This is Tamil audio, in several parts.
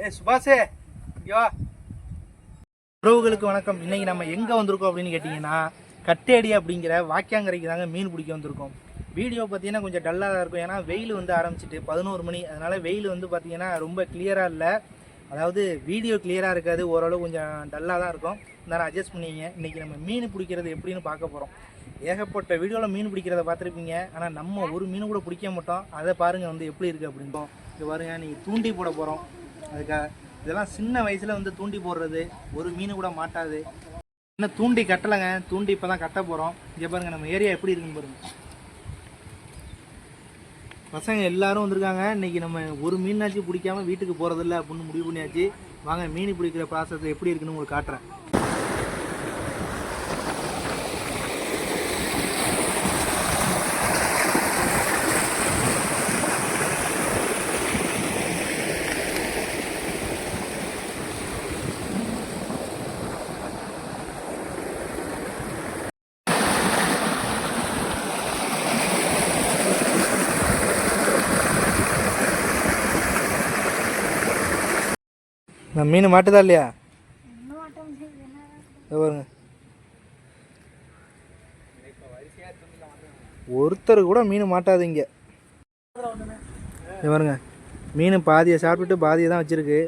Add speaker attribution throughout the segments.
Speaker 1: ஏ சுபாஷே இங்க உறவுகளுக்கு வணக்கம். இன்னைக்கு நம்ம எங்கே வந்திருக்கோம் அப்படின்னு கேட்டிங்கன்னா கட்டேடி அப்படிங்கிற வாக்கியாங்கரைக்கு தாங்க மீன் பிடிக்க வந்திருக்கோம். வீடியோ பார்த்தீங்கன்னா கொஞ்சம் டல்லாக தான் இருக்கும். ஏன்னா வெயில் வந்து ஆரம்பிச்சிட்டு பதினோரு மணி. அதனால் வெயில் வந்து பார்த்தீங்கன்னா ரொம்ப கிளியராக இல்லை. அதாவது வீடியோ கிளியராக இருக்காது. ஓரளவு கொஞ்சம் டல்லாக தான் இருக்கும். இருந்தாலும் அட்ஜஸ்ட் பண்ணிங்க. இன்றைக்கி நம்ம மீன் பிடிக்கிறது எப்படின்னு பார்க்க போகிறோம் ஏகப்பட்ட வீடியோவில் மீன் பிடிக்கிறத பார்த்துருப்பீங்க. ஆனால் நம்ம ஒரு மீன் கூட பிடிக்க மாட்டோம். அதை பாருங்கள் வந்து எப்படி இருக்குது அப்படின்னு. இங்கே பாருங்க நீங்கள் தூண்டி போட போகிறோம் அதுக்காக இதெல்லாம் சின்ன வயசில் வந்து தூண்டி போடுறது ஒரு மீன் கூட மாட்டாது. இன்னும் தூண்டி கட்டலைங்க தூண்டி இப்போ தான் கட்ட போகிறோம் இங்கே பாருங்கள் நம்ம ஏரியா எப்படி இருக்குன்னு பாருங்கள் பசங்க எல்லாரும் வந்திருக்காங்க. இன்னைக்கு நம்ம ஒரு மீனாச்சும் பிடிக்காம வீட்டுக்கு போகிறதில்ல அப்படின்னு முடிவு பண்ணியாச்சு. வாங்க மீன் பிடிக்கிற ப்ராசஸ் எப்படி இருக்குன்னு உங்களுக்கு காட்டுறேன். நான் மீன் மாட்டுதா இல்லையா? இதோ பாருங்க. ஒருத்தர் கூட மீன் மாட்டாது இங்கே இங்க பாருங்க. மீன் பாதியை சாப்பிட்டுட்டு பாதியை தான் வச்சிருக்கு.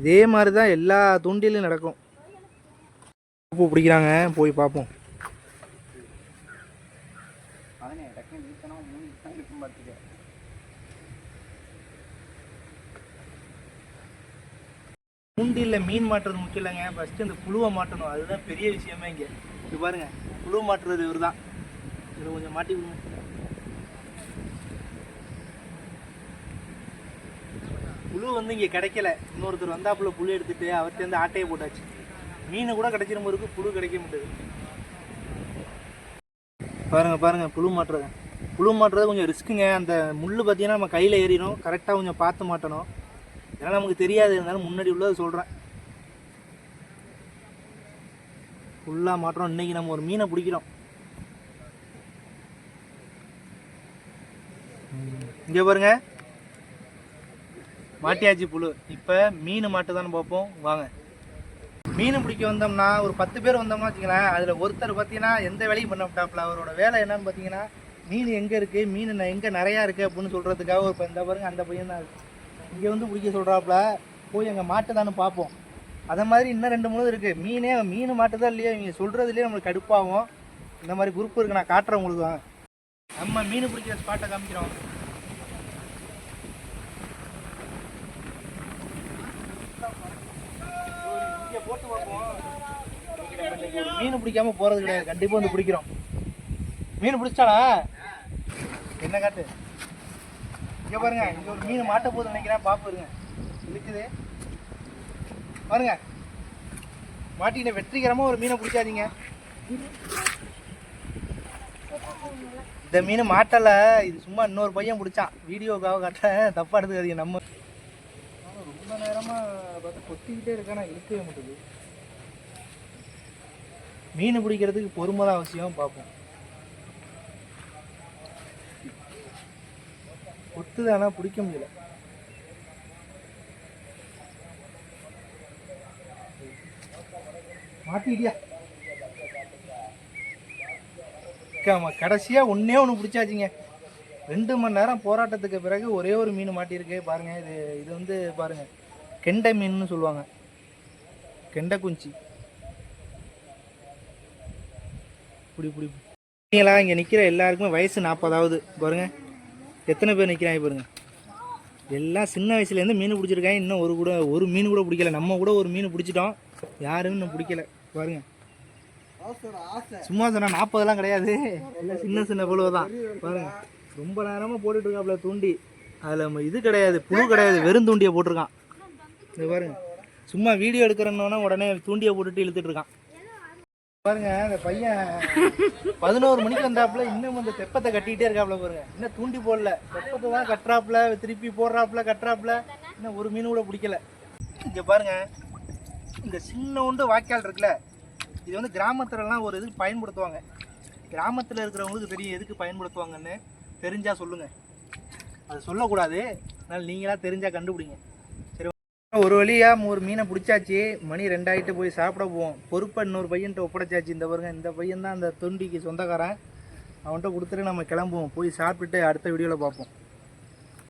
Speaker 1: இதே மாதிரி தான் எல்லா தூண்டிலும் நடக்கும். பூ பிடிக்கிறாங்க. போய் பார்ப்போம். தூண்டிலில் மீன் மாட்டுறது முக்கியம் இல்லைங்க. ஃபஸ்ட்டு இந்த புழுவை மாட்டணும். அதுதான் பெரிய விஷயமே இங்கே. இது பாருங்க. புழு மாட்டுறது இவர் தான் இதில் கொஞ்சம் மாட்டி விடுங்க. புழு வந்து இங்கே கிடைக்கல. இன்னொருத்தர் வந்தாப்புல புழு எடுத்துட்டு அவர்கிட்ட ஆட்டையை போட்டாச்சு. மீன் கூட கிடைச்சிரும் இருக்கு புழு கிடைக்க மாட்டேது. பாருங்க பாருங்க. புழு மாட்டுறது. புழு மாட்டுறது கொஞ்சம் ரிஸ்க்குங்க அந்த முள் பார்த்தீங்கன்னா நம்ம கையில் ஏறிடும். கரெக்டாக கொஞ்சம் பார்த்து மாட்டணும். ஏன்னா நமக்கு தெரியாது. இருந்தாலும் முன்னாடி உள்ளதை சொல்கிறேன் ஃபுல்லாக மாற்றோம் இன்னைக்கு நம்ம ஒரு மீனை பிடிக்கிறோம். இங்கே பாருங்க. மாட்டியாச்சு புழு. இப்போ மீன் மாட்டுதான்னு பார்ப்போம். வாங்க. மீன் பிடிக்க வந்தோம்னா ஒரு பத்து பேர் வந்தோம்னா வச்சுங்களேன் அதில் ஒருத்தர் பார்த்தீங்கன்னா எந்த வேலையும் பண்ண விட்டாப்புல அவரோட வேலை என்னன்னு பார்த்தீங்கன்னா மீன் எங்கே இருக்குது மீன் எங்கே நிறையா இருக்குது அப்படின்னு சொல்கிறதுக்காக ஒரு இந்த பாருங்க அந்த பையன் தான் இங்கே வந்து பிடிக்க சொல்கிறாப்புல போய் அங்கே மாட்டுதான்னு பார்ப்போம் அதை மாதிரி இன்னும் ரெண்டு மூணு இருக்குது மீனே மீன் மாட்டுதா இல்லையா இவங்க சொல்கிறதுலேயே நம்மளுக்கு கடுப்பாகும். இந்த மாதிரி குரூப் இருக்குது நான் காட்டுறேன் உங்களுக்கு. வாங்க நம்ம மீன் பிடிக்கிற ஸ்பாட்டை காமிக்கிறோம். இங்கே போட்டு பார்ப்போம் மீன் பிடிக்காம போகிறது கிடையாது. கண்டிப்பாக வந்து பிடிக்கிறோம். மீன் பிடிச்சாடா என்ன காட்டு? இங்கே பாருங்க இங்கே ஒரு மீன் மாட்ட போகுது நினைக்கிறேன். பாப்பு இருக்குது பாருங்க. மாட்டிக்கிட்ட வெற்றிகரமாக ஒரு மீனை பிடிச்சாதீங்க இந்த மீன் மாட்டலை. இது சும்மா இன்னொரு பையன் பிடிச்சான். வீடியோக்காக காட்ட தப்பாக எடுத்துக்காதீங்க நம்ம. ரொம்ப நேரமாக பார்த்து கொத்திக்கிட்டே இருக்கானா? இருக்கவே மாட்டேது மீன் பிடிக்கிறதுக்கு பொறுமை தான் அவசியம். பார்ப்போம் கத்துது ஆனா பிடிக்க முடியல. மாட்டிக்கிட்டியா? கடைசியா ஒன்னே ஒன்று பிடிச்சாச்சுங்க. ரெண்டு மணி நேரம் போராட்டத்துக்கு பிறகு ஒரே ஒரு மீன் மாட்டியிருக்கு. பாருங்க இது இது வந்து பாருங்க கெண்டை மீன்னு சொல்லுவாங்க. கெண்டை குஞ்சி. இப்படி இப்படி நீங்களா இங்கே நிற்கிற எல்லாருக்குமே வயசு நாற்பதாவது பாருங்க. எத்தனை பேர் நிற்கிறாங்க பாருங்க. எல்லாம் சின்ன வயசுலேருந்து மீன் பிடிச்சிருக்காங்க. இன்னும் ஒரு கூட ஒரு மீன் கூட பிடிக்கல. நம்ம கூட ஒரு மீன் பிடிச்சிட்டோம். யாரும் இன்னும் பிடிக்கல. பாருங்க. சும்மா சொன்னால் நாற்பதெல்லாம் கிடையாது. எல்லாம் சின்ன சின்ன புழுவை தான் பாருங்க. ரொம்ப நேரமாக போட்டுட்டு இருக்காப்புல தூண்டி. அதில் நம்ம இது கிடையாது புழு கிடையாது. வெறும் தூண்டியை போட்டிருக்கான். இது பாருங்க. சும்மா வீடியோ எடுக்கிறோன்னா உடனே தூண்டியை போட்டுட்டு இழுத்துட்டு இருக்கான். பாருங்க அந்த பையன் பதினோரு மணிக்கு வந்தாப்புல இன்னும் அந்த தெப்பத்தை கட்டிக்கிட்டே இருக்காப்புல பாருங்க. இன்னும் தூண்டி போடல. தெப்பத்தை தான் கட்டுறாப்புல திருப்பி போடுறாப்புல கட்டுறாப்புல. இன்னும் ஒரு மீன் கூட பிடிக்கல. இங்க பாருங்க இந்த சின்ன உண்டு வாய்க்கால் இருக்குல்ல இது வந்து கிராமத்துலலாம் ஒரு இதுக்கு பயன்படுத்துவாங்க. கிராமத்தில் இருக்கிறவங்களுக்கு தெரியும் எதுக்கு பயன்படுத்துவாங்கன்னு. தெரிஞ்சா சொல்லுங்க. அது சொல்லக்கூடாது. அதனால் நீங்களா தெரிஞ்சால் கண்டுபிடிங்க. ஒரு வழியாக ஒரு மீனை பிடிச்சாச்சு. மணி ரெண்டாயிட்டு போய் சாப்பிட போவோம். பொறுப்பை இன்னொரு பையன்ட்ட ஒப்படைச்சாச்சு. இந்த பாருங்க இந்த பையன் தான் அந்த தொண்டிக்கு சொந்தக்காரன். அவன்கிட்ட கொடுத்துட்டு நம்ம கிளம்புவோம். போய் சாப்பிட்டுட்டு அடுத்த வீடியோவில் பார்ப்போம்.